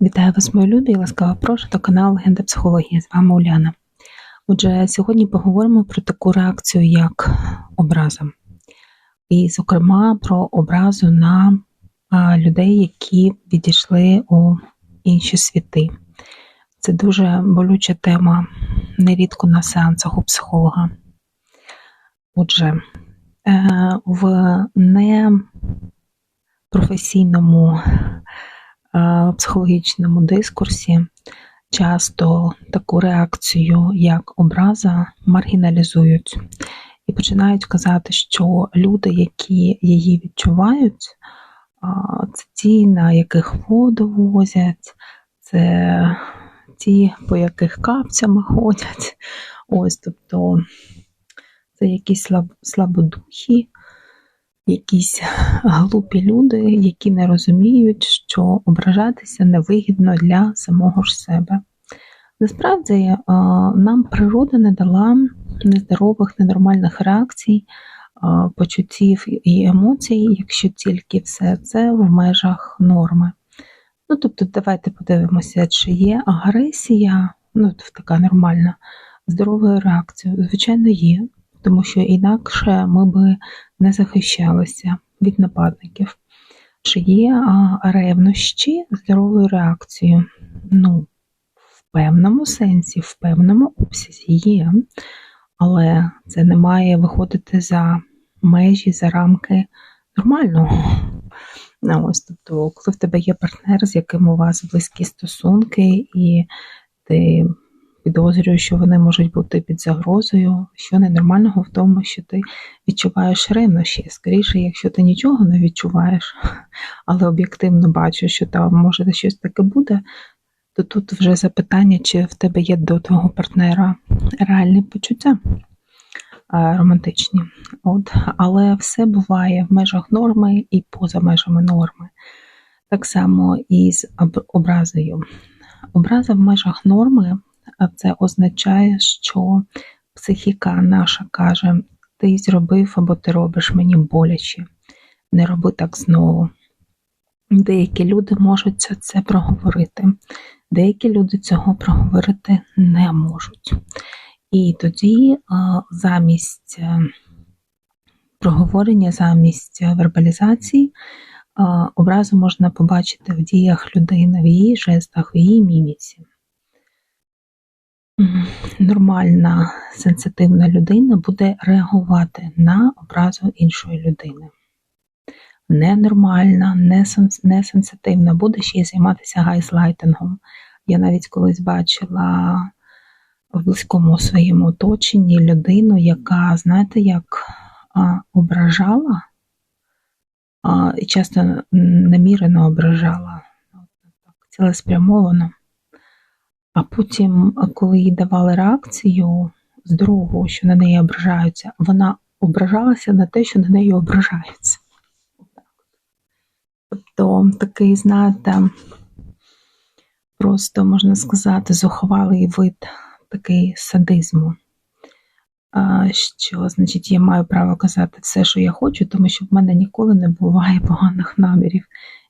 Вітаю вас, мої любі, і ласкаво прошу до каналу Легенда психології. З вами Уляна. Отже, сьогодні поговоримо про таку реакцію, як образа. І, зокрема, про образу на людей, які відійшли у інші світи. Це дуже болюча тема, нерідко на сеансах у психолога. Отже, е, в непрофесійному е, психологічному дискурсі часто таку реакцію, як образа, маргіналізують і починають казати, що люди, які її відчувають, це ті, на яких воду возять, це ті, по яких капцями ходять. Ось, тобто це якісь слаб- слабодухі, якісь глупі люди, які не розуміють, що ображатися невигідно для самого ж себе. Насправді е, нам природа не дала нездорових, ненормальних реакцій, е, почуттів і емоцій, якщо тільки все це в межах норми. Ну, тобто, давайте подивимося, чи є агресія, ну, така нормальна, здоровою реакцією. Звичайно, є, тому що інакше ми би не захищалися від нападників. Чи є ревнощі здоровою реакцією? Ну, в певному сенсі, в певному обсязі є, але це не має виходити за межі, за рамки нормального. Ну, Ось, тобто, коли в тебе є партнер, з яким у вас близькі стосунки, і ти підозрюєш, що вони можуть бути під загрозою, що ненормального в тому, що ти відчуваєш ревнощі. Скоріше, якщо ти нічого не відчуваєш, але об'єктивно бачиш, що там може щось таке буде, то тут вже запитання, чи в тебе є до твого партнера реальні почуття романтичні. От. Але все буває в межах норми і поза межами норми. Так само і з образою. Образа в межах норми а це означає, що психіка наша каже: ти зробив або ти робиш мені боляче, не роби так знову. Деякі люди можуть це, проговорити, деякі люди цього проговорити не можуть. І тоді замість е, проговорення, замість вербалізації образу можна побачити в діях людини, в її жестах, в її міміці. Нормальна сенситивна людина буде реагувати на образу іншої людини. Ненормальна, несенс- несенситивна буде ще й займатися гайслайтингом. Я навіть колись бачила в близькому своєму оточенні людину, яка, знаєте, як а, ображала, а, і часто намірено ображала, цілеспрямовано. А потім, коли їй давали реакцію здорову, що на неї ображаються, вона ображалася на те, що на неї ображаються. Тобто такий, знаєте, просто можна сказати, зухвалий вид такий садизму. Що значить, я маю право казати все, що я хочу, тому що в мене ніколи не буває поганих намірів.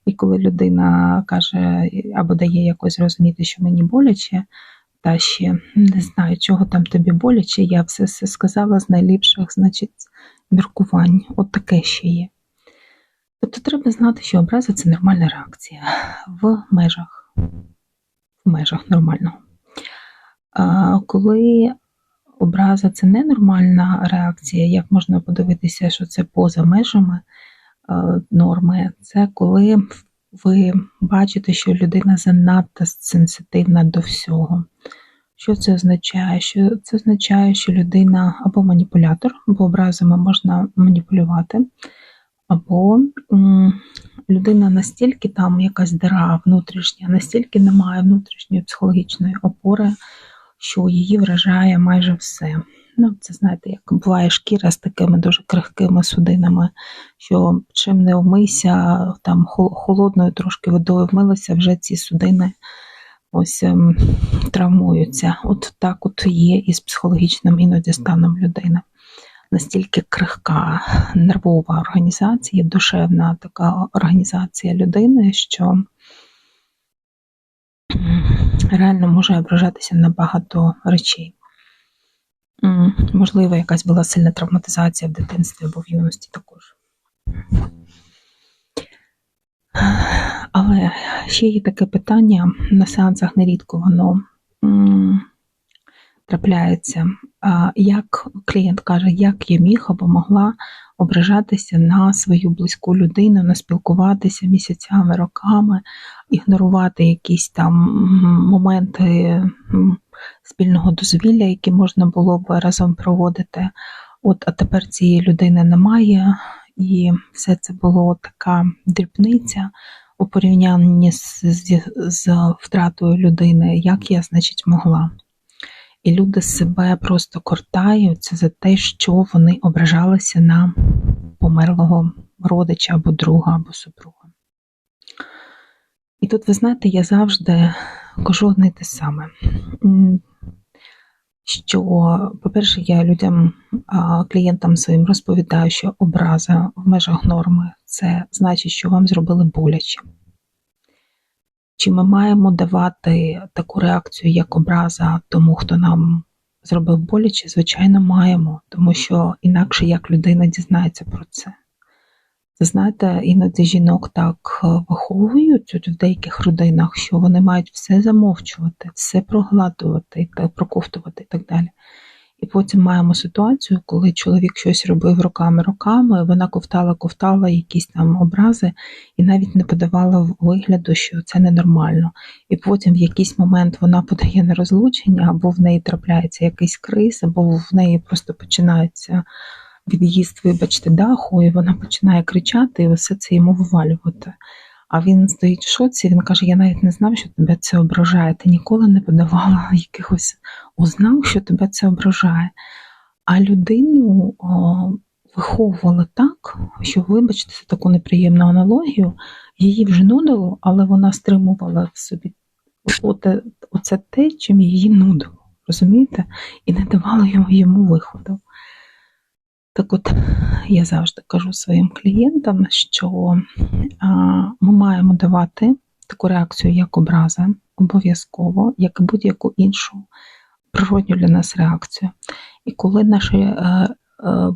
І коли людина каже або дає якось зрозуміти, що мені боляче, та ще не знаю, чого там тобі боляче, я все все сказала з найліпших, значить, міркувань. От таке ще є. Тобто треба знати, що образа це нормальна реакція в межах, в межах нормального. А коли образа це ненормальна реакція, як можна подивитися, що це поза межами норми, це коли ви бачите, що людина занадто сенситивна до всього. Що це означає? Що це означає, що людина або маніпулятор, бо образами можна маніпулювати, або людина настільки там якась дира внутрішня, настільки немає внутрішньої психологічної опори, що її вражає майже все. Ну, це знаєте, як буває шкіра з такими дуже крихкими судинами, що чим не вмийся, там холодною трошки водою вмилася, вже ці судини ось ем, травмуються. От так от є і з психологічним іноді станом людини. Настільки крихка нервова організація, душевна така організація людини, що реально може ображатися на багато речей. Можливо, якась була сильна травматизація в дитинстві або в юності також. Але ще є таке питання на сеансах нерідко воно трапляється. Як клієнт каже, як я міг або могла ображатися на свою близьку людину, не спілкуватися місяцями, роками, ігнорувати якісь там моменти спільного дозвілля, які можна було б разом проводити. От, а тепер цієї людини немає, і все це було така дрібниця у порівнянні з, з, з втратою людини, як я, значить, могла. І люди себе просто кортаються за те, що вони ображалися на померлого родича або друга, або супруга. І тут, ви знаєте, я завжди кажу одне й те саме. Що, по-перше, я людям, клієнтам своїм розповідаю, що образа в межах норми це значить, що вам зробили боляче. Чи ми маємо давати таку реакцію, як образа тому, хто нам зробив боляче? Звичайно, маємо, тому що інакше як людина дізнається про це. Знаєте, іноді жінок так виховують в деяких родинах, що вони мають все замовчувати, все прогладувати, проковтувати і так далі. І потім маємо ситуацію, коли чоловік щось робив роками-роками, вона ковтала, ковтала якісь там образи і навіть не подавала вигляду, що це ненормально. І потім в якийсь момент вона подає на розлучення, або в неї трапляється якийсь криз, або в неї просто починається від'їзд, вибачте, даху, і вона починає кричати і все це йому вивалювати. А він стоїть в шоці, він каже: Я навіть не знав, що тебе це ображає. Ти ніколи не подавала якихось ознак, що тебе це ображає. А людину о, виховували так, що, вибачте, за таку неприємну аналогію, її вже нудило, але вона стримувала в собі оце, оце те, чим її нудило. Розумієте? І не давала йому виходу. Так от я завжди кажу своїм клієнтам, що ми маємо давати таку реакцію, як образа, обов'язково, як і будь-яку іншу природню для нас реакцію. І коли наші е, е,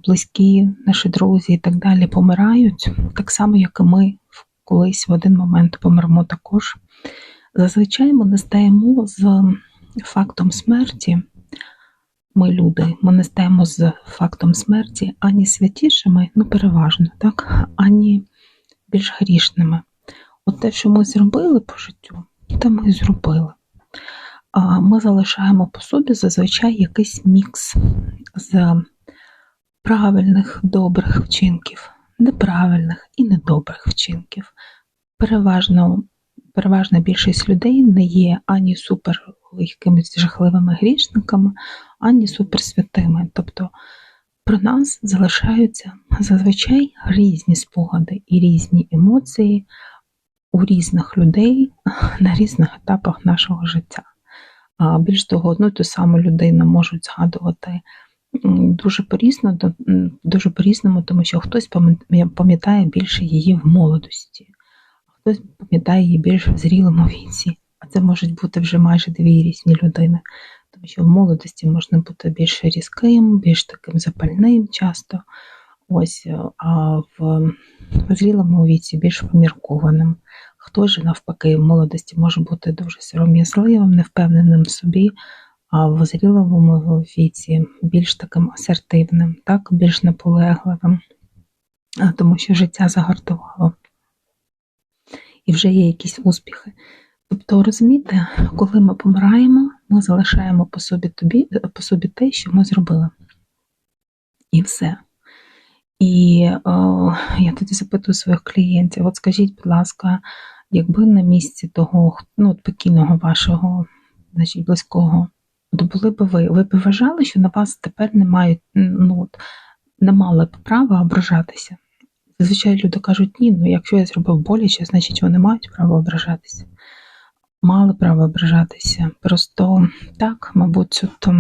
близькі, наші друзі і так далі помирають, так само, як і ми колись в один момент помремо також, зазвичай ми не стаємо з фактом смерті ми люди, ми не стаємо з фактом смерті ані святішими, ну переважно, так, ані більш грішними. От те, що ми зробили по життю, те ми і зробили. А Ми залишаємо по собі зазвичай якийсь мікс з правильних, добрих вчинків, неправильних і недобрих вчинків. Переважно, Переважна більшість людей не є ані супер якимись жахливими грішниками, ані суперсвятими. Тобто про нас залишаються зазвичай різні спогади і різні емоції у різних людей на різних етапах нашого життя. Більш того, одну ту саму людину можуть згадувати дуже по-різному, дуже по-різному, тому що хтось пам'ятає більше її в молодості, хтось пам'ятає її більше в зрілому віці. А це можуть бути вже майже дві різні людини. Тому що в молодості можна бути більш різким, більш таким запальним часто. Ось, а в зрілому віці більш поміркованим. Хто ж навпаки в молодості може бути дуже сором'язливим, невпевненим в собі, а в зрілому віці більш таким асертивним, так, більш наполегливим, тому що життя загартувало. І вже є якісь успіхи. Тобто, розумієте, коли ми помираємо, ми залишаємо по собі тобі, по собі те, що ми зробили. І все. І о, я тоді запитую своїх клієнтів: от скажіть, будь ласка, якби на місці того ну, покійного вашого значить, близького, то були б ви, ви б вважали, що на вас тепер не мають, ну, от, не мали б права ображатися? Зазвичай люди кажуть, ні, ну якщо я зробив боляче, значить вони мають право ображатися мали право ображатися. Просто так, мабуть, от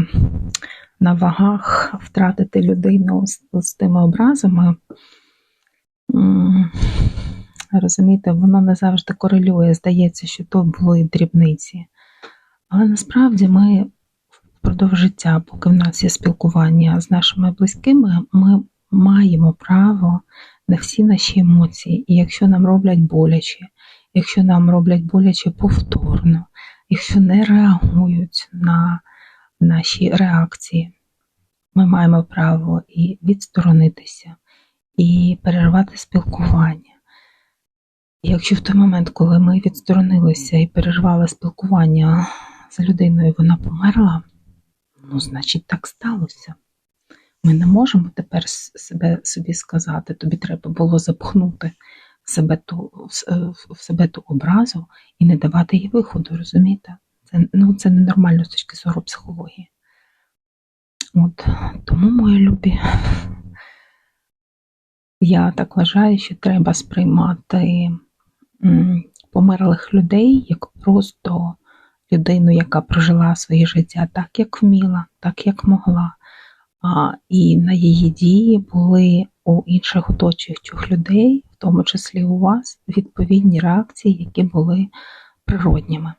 на вагах втратити людину з, з тими образами. Розумієте, воно не завжди корелює. Здається, що то були дрібниці. Але насправді ми впродовж життя, поки в нас є спілкування з нашими близькими, ми маємо право на всі наші емоції. І якщо нам роблять боляче, якщо нам роблять боляче повторно, якщо не реагують на наші реакції, ми маємо право і відсторонитися, і перервати спілкування. І якщо в той момент, коли ми відсторонилися і перервали спілкування з людиною, вона померла, ну, значить, так сталося. Ми не можемо тепер себе собі сказати, тобі треба було запхнути в себе ту, е, в себе ту образу і не давати їй виходу, розумієте? Це, ну, це ненормально з точки зору психології. От, тому, мої любі, я так вважаю, що треба сприймати померлих людей як просто людину, яка прожила своє життя так, як вміла, так, як могла. І на її дії були у інших оточуючих людей, в тому числі у вас, відповідні реакції, які були природніми.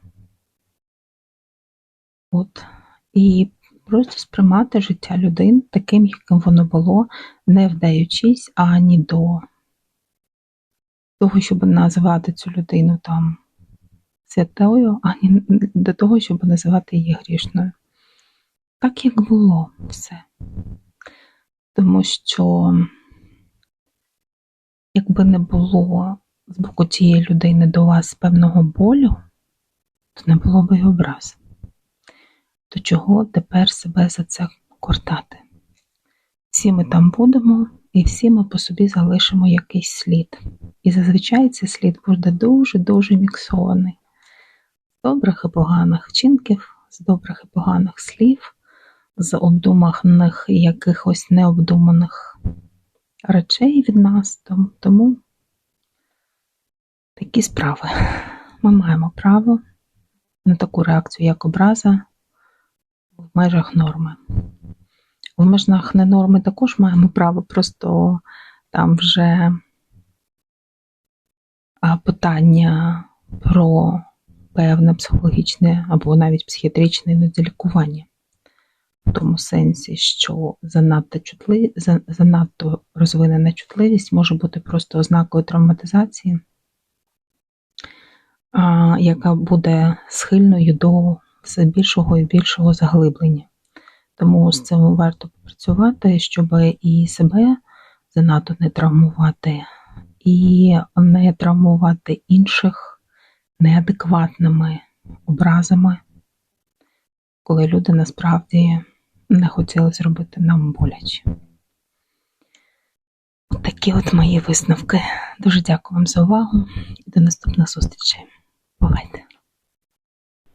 От. І просто сприймати життя людин таким, яким воно було, не вдаючись ані до того, щоб називати цю людину там святою, ані до того, щоб називати її грішною. Так, як було все. Тому що, якби не було з боку цієї людини до вас певного болю, то не було б і образ. То чого тепер себе за це кортати? Всі ми там будемо, і всі ми по собі залишимо якийсь слід. І зазвичай цей слід буде дуже-дуже міксований. З добрих і поганих вчинків, з добрих і поганих слів, з обдуманих якихось необдуманих речей від нас. Тому, такі справи. Ми маємо право на таку реакцію, як образа в межах норми. В межах не норми також маємо право, просто там вже питання про певне психологічне або навіть психіатричне іноді лікування. В тому сенсі, що занадто, чутли, занадто розвинена чутливість може бути просто ознакою травматизації, яка буде схильною до все більшого і більшого заглиблення. Тому з цим варто попрацювати, щоб і себе занадто не травмувати, і не травмувати інших неадекватними образами, коли люди насправді не хотіли зробити нам боляче. Такі от мої висновки. Дуже дякую вам за увагу і до наступних зустрічей. Бувайте!